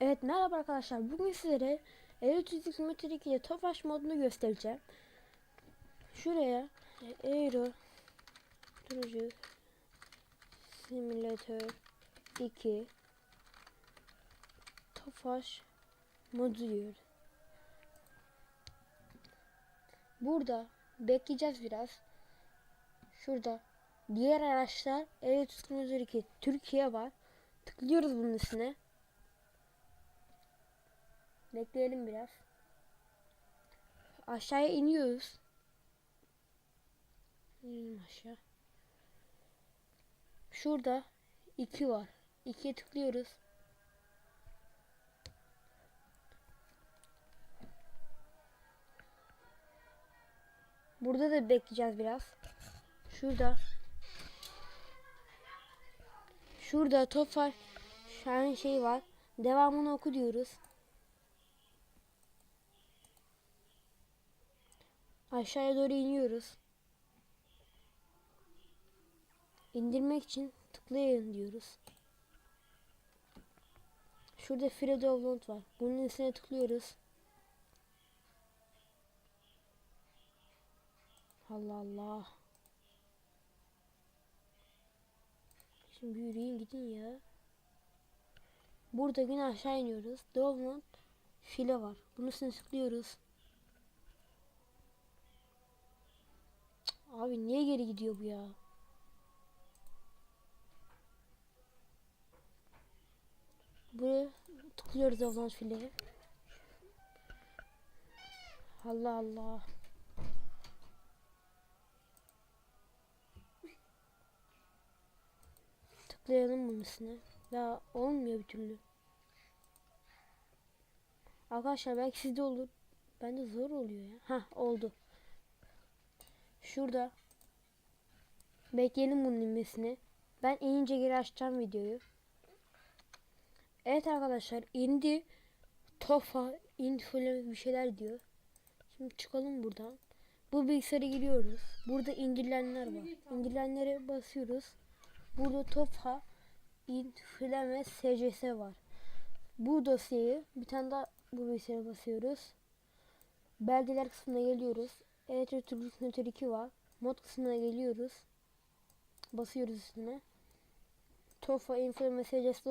Evet merhaba arkadaşlar. Bugün sizlere Euro Simulator 2'de Tofaş modunu göstereceğim. Şuraya Turucu Simulator 2 Tofaş modu diyor. Burada bekleyeceğiz biraz. Şurada diğer araçlar Euro Simulator 2 Türkiye var. Tıklıyoruz bunun üstüne. Bekleyelim biraz. Aşağıya iniyoruz. İnelim aşağı. Şurada 2 var. 2'ye tıklıyoruz. Burada da bekleyeceğiz biraz. Şurada. Şurada top var. An şey var. Devamını oku diyoruz. Aşağıya doğru iniyoruz. İndirmek için tıklayın diyoruz. Şurada free download var. Bunun üstüne tıklıyoruz. Allah Allah. Şimdi yürüyün gidin ya. Burada yine aşağı iniyoruz. Download file var. Bunun üstüne tıklıyoruz. Abi niye geri gidiyor bu ya? Buraya tıklıyoruz zaman fileye. Allah Allah. Tıklayalım bunun üstüne. Ya olmuyor bir türlü. Arkadaşlar belki sizde olur. Bende zor oluyor ya. Hah oldu. Şurada. Bekleyelim bunun inmesini. Ben inince geri açacağım videoyu. Evet arkadaşlar indi. Tofa, falan bir şeyler diyor. Şimdi çıkalım buradan. Bu bilgisayara giriyoruz. Burada indirilenler var. İndirilenlere basıyoruz. Burada Tofa, ve SCS var. Bu dosyayı bir tane daha bu bilgisayara basıyoruz. Belgeler kısmına geliyoruz. Evet Turbo 2 var. Mod kısmına geliyoruz. Basıyoruz üstüne. Tofa Info Messages